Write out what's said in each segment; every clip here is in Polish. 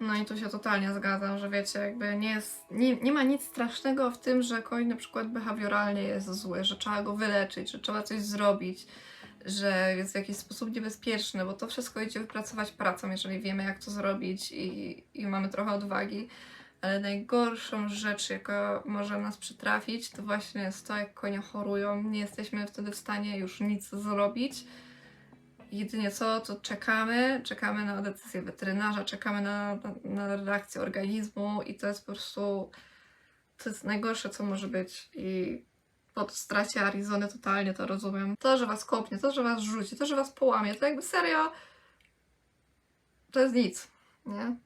No i tu się totalnie zgadzam, że wiecie, jakby nie jest, nie, nie ma nic strasznego w tym, że koń na przykład behawioralnie jest zły, że trzeba go wyleczyć, że trzeba coś zrobić, że jest w jakiś sposób niebezpieczny, bo to wszystko idzie wypracować pracą, jeżeli wiemy jak to zrobić i, i mamy trochę odwagi. Ale najgorszą rzecz, jaka może nas przytrafić, to właśnie jest to, jak konie chorują. Nie jesteśmy wtedy w stanie już nic zrobić. Jedynie co, to czekamy, czekamy na decyzję weterynarza, czekamy na, na, na reakcję organizmu i to jest po prostu, to jest najgorsze, co może być i po stracie Arizony totalnie to rozumiem. To, że was kopnie, to, że was rzuci, to, że was połamie, to jakby serio, to jest nic, nie?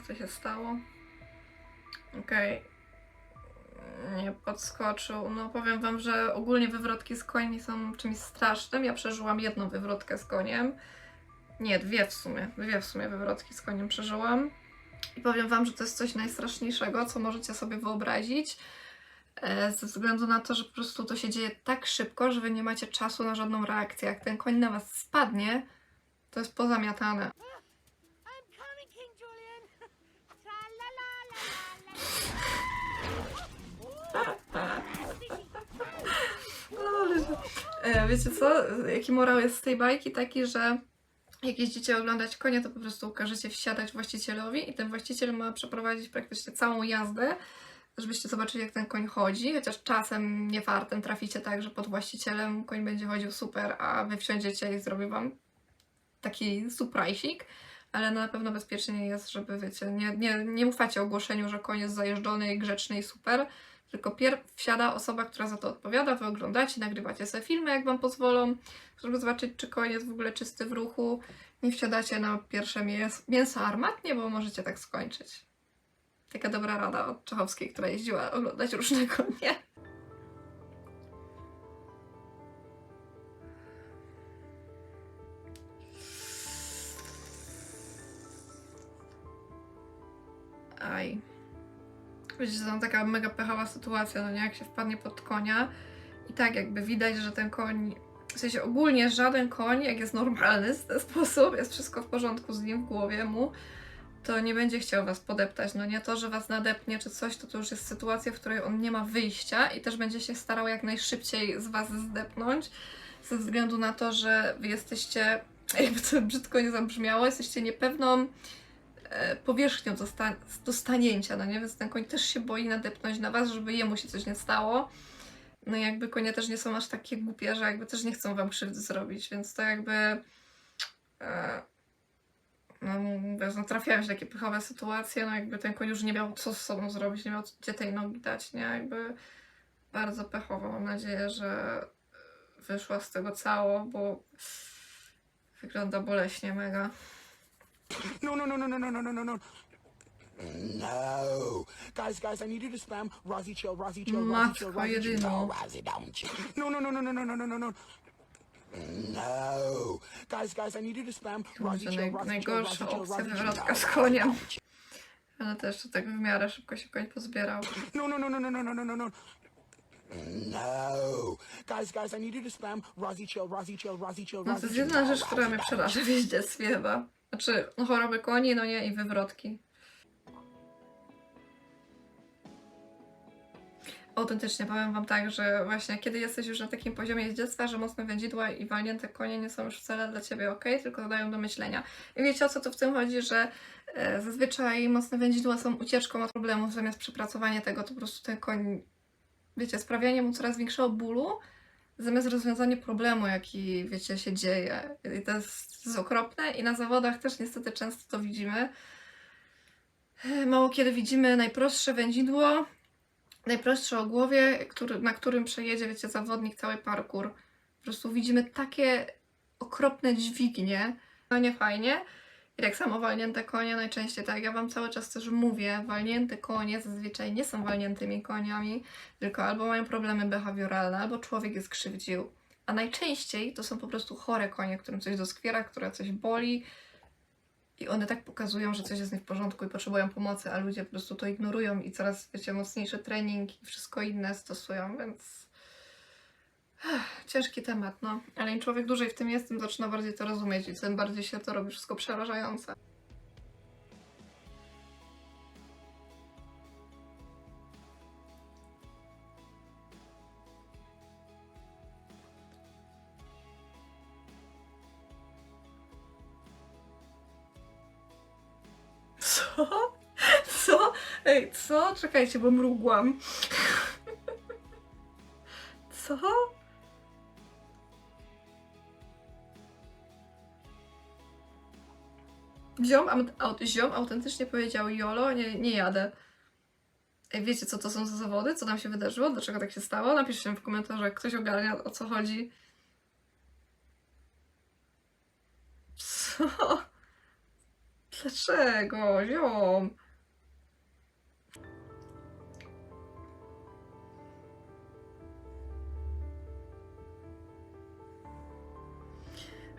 Jak to się stało? Okej. Nie podskoczył. No powiem wam, że ogólnie wywrotki z końmi są czymś strasznym. Ja przeżyłam jedną wywrotkę z koniem. Nie, dwie w sumie. Dwie w sumie wywrotki z koniem przeżyłam. I powiem wam, że to jest coś najstraszniejszego, co możecie sobie wyobrazić. e, Ze względu na to, że po prostu to się dzieje tak szybko, że wy nie macie czasu na żadną reakcję. Jak ten koń na was spadnie, to jest pozamiatane. No, e, Wiecie co? Jaki morał jest z tej bajki? Taki, że jak jeździcie oglądać konie, to po prostu każecie wsiadać właścicielowi i ten właściciel ma przeprowadzić praktycznie całą jazdę, żebyście zobaczyli, jak ten koń chodzi, chociaż czasem nie fartem traficie tak, że pod właścicielem koń będzie chodził super, a wy wsiądziecie i zrobi wam taki surprisik, ale na pewno bezpiecznie jest, żeby wiecie, nie, nie, nie ufacie ogłoszeniu, że koń jest zajeżdżony i grzeczny i super, tylko pierw wsiada osoba, która za to odpowiada, wy oglądacie, nagrywacie sobie filmy, jak wam pozwolą, żeby zobaczyć, czy koń jest w ogóle czysty w ruchu. Nie wsiadacie na pierwsze mięs mięso armatnie, bo możecie tak skończyć. Taka dobra rada od Czechowskiej, która jeździła oglądać różne konie. Aj. Wiecie, że tam taka mega pechowa sytuacja, no nie? Jak się wpadnie pod konia i tak jakby widać, że ten koń, w sensie ogólnie żaden koń, jak jest normalny w ten sposób, jest wszystko w porządku z nim w głowie mu, to nie będzie chciał was podeptać, no nie? To, że was nadepnie czy coś, to to już jest sytuacja, w której on nie ma wyjścia i też będzie się starał jak najszybciej z was zdepnąć, ze względu na to, że wy jesteście, jakby to brzydko nie zabrzmiało, jesteście niepewną powierzchnią do, sta- do stanięcia, no nie? Więc ten koń też się boi nadepnąć na was, żeby jemu się coś nie stało. No i jakby konie też nie są aż takie głupie, że jakby też nie chcą wam krzywdy zrobić, więc to jakby e, no mówię, no się takie pychowe sytuacje, no jakby ten koń już nie miał co z sobą zrobić, nie miał gdzie tej nogi dać, nie? Jakby bardzo pechowo. Mam nadzieję, że wyszła z tego cało, bo wygląda boleśnie mega. No, no, no, no, no, no, no, no, no, no. No. Guys, guys, I need you to spam Rozzy chill, Rozzy chill, Rozzy chill, Matko Rozzy chill. jedyna. No, Rozzy don't chill. No, no, no, no, no, no, no, no, no, no. No. Guys, guys, I need you to spam Rozzy Może chill, naj, Rozzy chill, najgorsza Rozzy chill, opcja Rozzy chill. wywrotka z koniem. Ale też to tak w miarę szybko się koń pozbierał. No, no, no, no, no, no, no, no, no, no. No. Guys, guys, I need you to spam Rozzy chill, Rozzy chill, Rozzy chill, No to Rozzy jest chill. jedna No, rzecz, która mnie przeraża w jeździectwie chyba. Znaczy, no choroby koni, no nie, i wywrotki. Autentycznie powiem Wam tak, że właśnie kiedy jesteś już na takim poziomie jeździectwa, że mocne wędzidła i walnięte konie nie są już wcale dla Ciebie ok, tylko dają do myślenia. I wiecie o co tu w tym chodzi, że e, zazwyczaj mocne wędzidła są ucieczką od problemów, zamiast przepracowania tego, to po prostu ten koń, wiecie, sprawianie mu coraz większego bólu, zamiast rozwiązanie problemu, jaki, wiecie, się dzieje. I to jest, to jest okropne i na zawodach też niestety często to widzimy. Mało kiedy widzimy najprostsze wędzidło, najprostsze o głowie, który, na którym przejedzie, wiecie, zawodnik cały parkour. Po prostu widzimy takie okropne dźwignie. No nie fajnie. I tak samo walnięte konie, najczęściej tak, ja Wam cały czas też mówię, walnięte konie zazwyczaj nie są walniętymi koniami, tylko albo mają problemy behawioralne, albo człowiek je skrzywdził. A najczęściej to są po prostu chore konie, którym coś doskwiera, które coś boli. I one tak pokazują, że coś jest nie w porządku i potrzebują pomocy, a ludzie po prostu to ignorują i coraz, wiecie, mocniejszy trening i wszystko inne stosują, więc ciężki temat, no. Ale im człowiek dłużej w tym jest, tym zaczyna bardziej to rozumieć i tym bardziej się to robi wszystko przerażające. Co? Co? Ej, co? Czekajcie, bo mrugłam. Co? Ziom, aut, ziom autentycznie powiedział Jolo, nie, nie jadę. Wiecie co to są za zawody? Co tam się wydarzyło? Dlaczego tak się stało? Napiszcie w komentarzach, ktoś ogarnia o co chodzi. Co? Dlaczego? Ziom?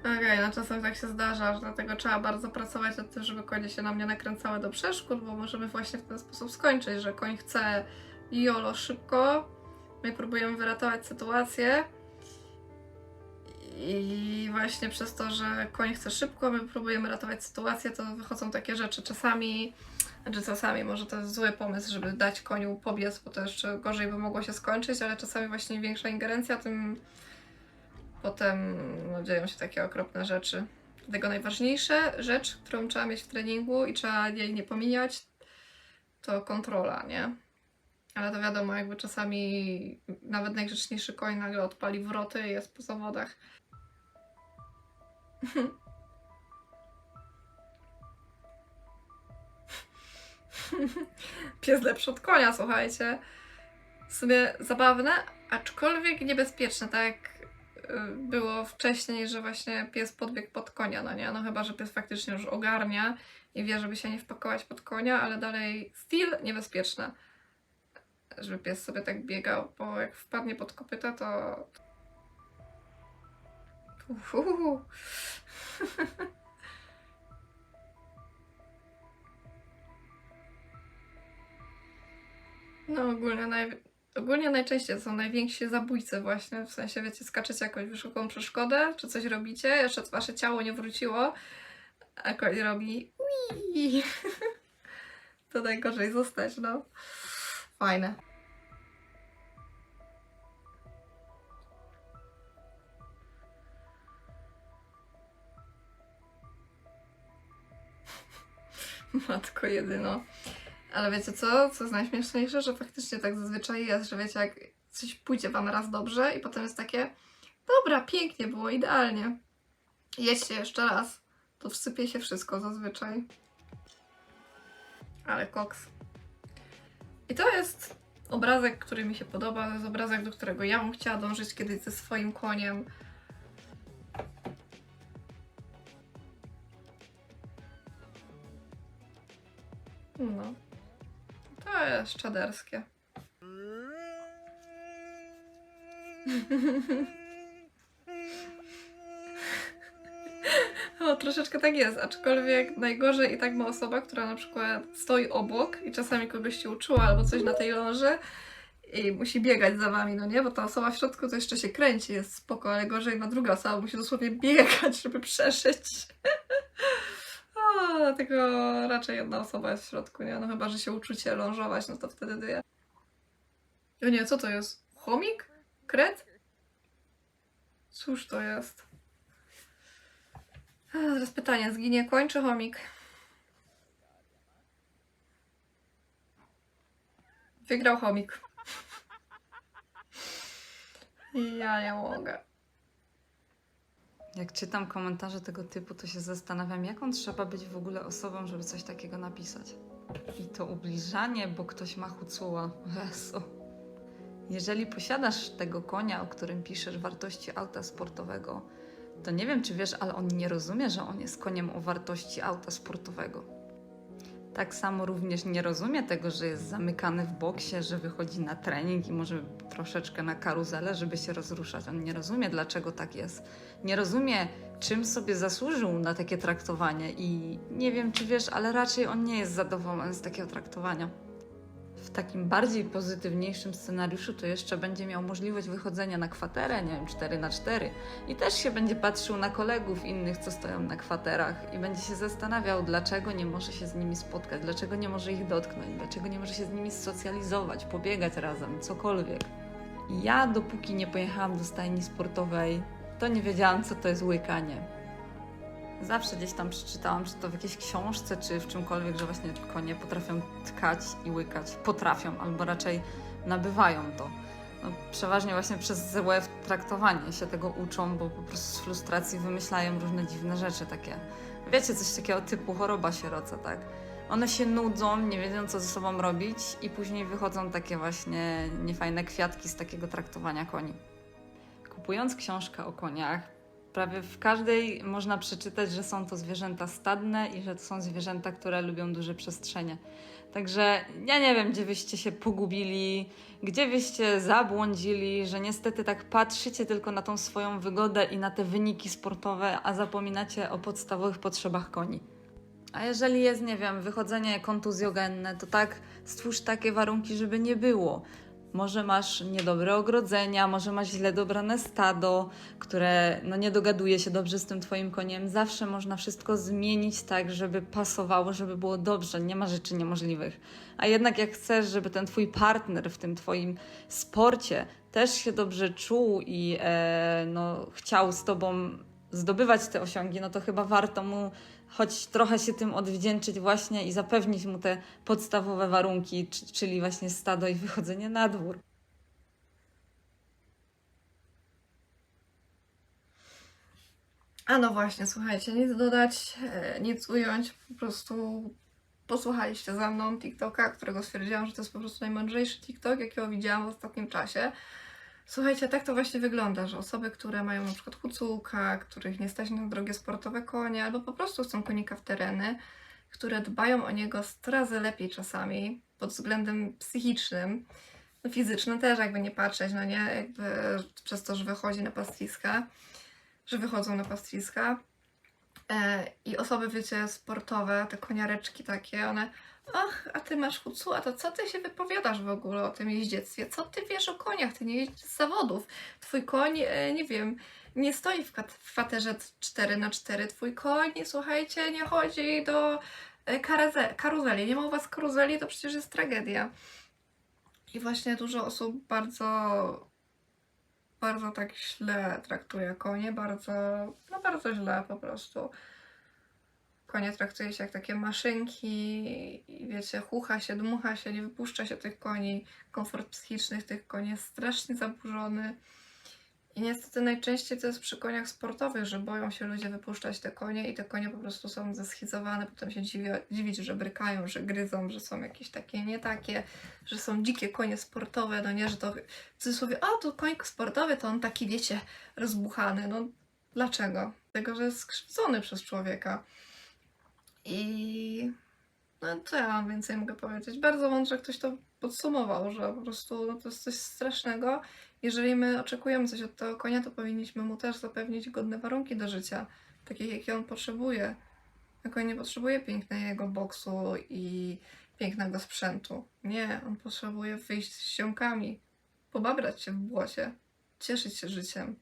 Okej, no czasem tak się zdarza, że dlatego trzeba bardzo pracować nad tym, żeby konie się na mnie nakręcały do przeszkód, bo możemy właśnie w ten sposób skończyć, że koń chce jolo szybko, my próbujemy wyratować sytuację i właśnie przez to, że koń chce szybko, my próbujemy ratować sytuację, to wychodzą takie rzeczy. Czasami, znaczy czasami może to jest zły pomysł, żeby dać koniu pobiec, bo to jeszcze gorzej by mogło się skończyć, ale czasami właśnie większa ingerencja, tym potem no, dzieją się takie okropne rzeczy. Dlatego najważniejsza rzecz, którą trzeba mieć w treningu i trzeba jej nie pomijać, to kontrola, nie? Ale to wiadomo, jakby czasami nawet najgrzeczniejszy koń nagle odpali wroty i jest po zawodach. Pies lepszy od konia, słuchajcie. W sumie zabawne, aczkolwiek niebezpieczne, tak jak było wcześniej, że właśnie pies podbiegł pod konia, no nie? No chyba, że pies faktycznie już ogarnia i wie, żeby się nie wpakować pod konia, ale dalej styl niebezpieczne. Żeby pies sobie tak biegał, bo jak wpadnie pod kopyta, to... Uhuhu. No ogólnie, naj... ogólnie najczęściej są najwięksi zabójcy właśnie, w sensie wiecie, skaczecie jakąś wysoką przeszkodę, czy coś robicie, jeszcze wasze ciało nie wróciło, a koń robi ui. To najgorzej zostać, no. Fajne. Matko jedyno. Ale wiecie co? Co jest najśmieszniejsze? Że faktycznie tak zazwyczaj jest, że wiecie, jak coś pójdzie wam raz dobrze i potem jest takie dobra, pięknie było, idealnie. Jedźcie jeszcze raz. To wsypie się wszystko zazwyczaj. Ale koks. I to jest obrazek, który mi się podoba. To jest obrazek, do którego ja bym chciała dążyć kiedyś ze swoim koniem. No. To jest czaderskie. O, troszeczkę tak jest, aczkolwiek najgorzej i tak ma osoba, która na przykład stoi obok i czasami kogoś się uczyła albo coś na tej ląży i musi biegać za wami, no nie? Bo ta osoba w środku to jeszcze się kręci, jest spoko, ale gorzej ma druga osoba, musi dosłownie biegać, żeby przeszyć. O, dlatego raczej jedna osoba jest w środku, nie? No chyba, że się uczucie lążować, no to wtedy dwie. O nie, co to jest? Chomik? Kret? Cóż to jest? A, teraz pytanie, zginie koń czy chomik? Wygrał chomik. Ja nie mogę. Jak czytam komentarze tego typu, to się zastanawiam, jaką trzeba być w ogóle osobą, żeby coś takiego napisać. I to ubliżanie, bo ktoś ma hucuła. Jezu. Jeżeli posiadasz tego konia, o którym piszesz wartości auta sportowego, to nie wiem, czy wiesz, ale on nie rozumie, że on jest koniem o wartości auta sportowego. Tak samo również nie rozumie tego, że jest zamykany w boksie, że wychodzi na trening i może troszeczkę na karuzelę, żeby się rozruszać. On nie rozumie, dlaczego tak jest. Nie rozumie, czym sobie zasłużył na takie traktowanie i nie wiem, czy wiesz, ale raczej on nie jest zadowolony z takiego traktowania. W takim bardziej pozytywniejszym scenariuszu to jeszcze będzie miał możliwość wychodzenia na kwaterę, nie wiem, 4 na 4 i też się będzie patrzył na kolegów innych, co stoją na kwaterach i będzie się zastanawiał, dlaczego nie może się z nimi spotkać, dlaczego nie może ich dotknąć, dlaczego nie może się z nimi socjalizować, pobiegać razem, cokolwiek. Ja dopóki nie pojechałam do stajni sportowej, to nie wiedziałam, co to jest łykanie. Zawsze gdzieś tam przeczytałam, czy to w jakiejś książce, czy w czymkolwiek, że właśnie konie potrafią tkać i łykać. Potrafią, albo raczej nabywają to. No, przeważnie właśnie przez złe traktowanie się tego uczą, bo po prostu z frustracji wymyślają różne dziwne rzeczy takie. Wiecie, coś takiego typu choroba sieroca, tak? One się nudzą, nie wiedzą co ze sobą robić i później wychodzą takie właśnie niefajne kwiatki z takiego traktowania koni. Kupując książkę o koniach, prawie w każdej można przeczytać, że są to zwierzęta stadne i że to są zwierzęta, które lubią duże przestrzenie. Także ja nie wiem, gdzie wyście się pogubili, gdzie wyście zabłądzili, że niestety tak patrzycie tylko na tą swoją wygodę i na te wyniki sportowe, a zapominacie o podstawowych potrzebach koni. A jeżeli jest, nie wiem, wychodzenie kontuzjogenne, to tak stwórz takie warunki, żeby nie było. Może masz niedobre ogrodzenia, może masz źle dobrane stado, które no, nie dogaduje się dobrze z tym twoim koniem. Zawsze można wszystko zmienić tak, żeby pasowało, żeby było dobrze. Nie ma rzeczy niemożliwych. A jednak jak chcesz, żeby ten twój partner w tym twoim sporcie też się dobrze czuł i e, no, chciał z tobą zdobywać te osiągi, no to chyba warto mu choć trochę się tym odwdzięczyć właśnie i zapewnić mu te podstawowe warunki, czyli właśnie stado i wychodzenie na dwór. A no właśnie, słuchajcie, nic dodać, e, nic ująć, po prostu posłuchaliście za mną TikToka, którego stwierdziłam, że to jest po prostu najmądrzejszy TikTok, jakiego widziałam w ostatnim czasie. Słuchajcie, tak to właśnie wygląda, że osoby, które mają na przykład hucułka, których nie stać na drogie sportowe konie, albo po prostu chcą konika w tereny, które dbają o niego 100 razy lepiej czasami pod względem psychicznym, no fizycznym też jakby nie patrzeć, no nie, jakby przez to, że wychodzi na pastwiska, że wychodzą na pastwiska. E, I osoby, wiecie, sportowe, te koniareczki takie, one ach, a ty masz hucu, a to co ty się wypowiadasz w ogóle o tym jeździectwie? Co ty wiesz o koniach? Ty nie jeździsz z zawodów. Twój koń, e, nie wiem, nie stoi w, kwaterze 4 na 4 Twój koń, słuchajcie, nie chodzi do e, karuzeli. Nie ma u was karuzeli, to przecież jest tragedia. I właśnie dużo osób bardzo bardzo tak źle traktuje konie, bardzo, no bardzo źle po prostu. Konie traktuje się jak takie maszynki i wiecie, chucha się, dmucha się, nie wypuszcza się tych koni. Komfort psychiczny tych koni jest strasznie zaburzony. I niestety najczęściej to jest przy koniach sportowych, że boją się ludzie wypuszczać te konie i te konie po prostu są zeschizowane, potem się dziwią, dziwić, że brykają, że gryzą, że są jakieś takie nie takie, że są dzikie konie sportowe, no nie, że to w cudzysłowie, a to koń sportowy, to on taki, wiecie, rozbuchany. No dlaczego? Dlatego, że jest skrzywdzony przez człowieka. I no co ja mam więcej mogę powiedzieć? Bardzo mądrze ktoś to podsumował, że po prostu no, to jest coś strasznego. Jeżeli my oczekujemy coś od tego konia, to powinniśmy mu też zapewnić godne warunki do życia, takie jakie on potrzebuje. A koń nie potrzebuje pięknego boksu i pięknego sprzętu. Nie, on potrzebuje wyjść z ziomkami, pobabrać się w błocie, cieszyć się życiem,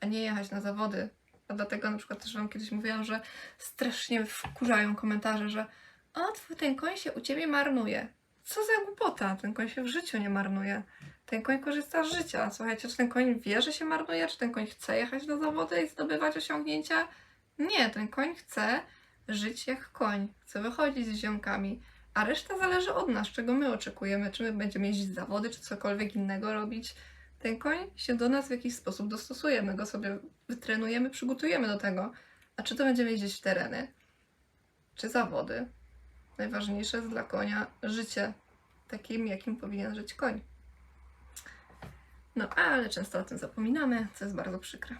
a nie jechać na zawody. A dlatego na przykład też Wam kiedyś mówiłam, że strasznie wkurzają komentarze, że o, twój ten koń się u Ciebie marnuje. Co za głupota, ten koń się w życiu nie marnuje. Ten koń korzysta z życia. Słuchajcie, czy ten koń wie, że się marnuje? Czy ten koń chce jechać na zawody i zdobywać osiągnięcia? Nie, ten koń chce żyć jak koń. Chce wychodzić z ziomkami. A reszta zależy od nas, czego my oczekujemy, czy my będziemy jeździć zawody, czy cokolwiek innego robić. Ten koń się do nas w jakiś sposób dostosuje, my go sobie wytrenujemy, przygotujemy do tego. A czy to będziemy jeździć w tereny, czy zawody? Najważniejsze jest dla konia życie, takim jakim powinien żyć koń. No ale często o tym zapominamy, co jest bardzo przykre.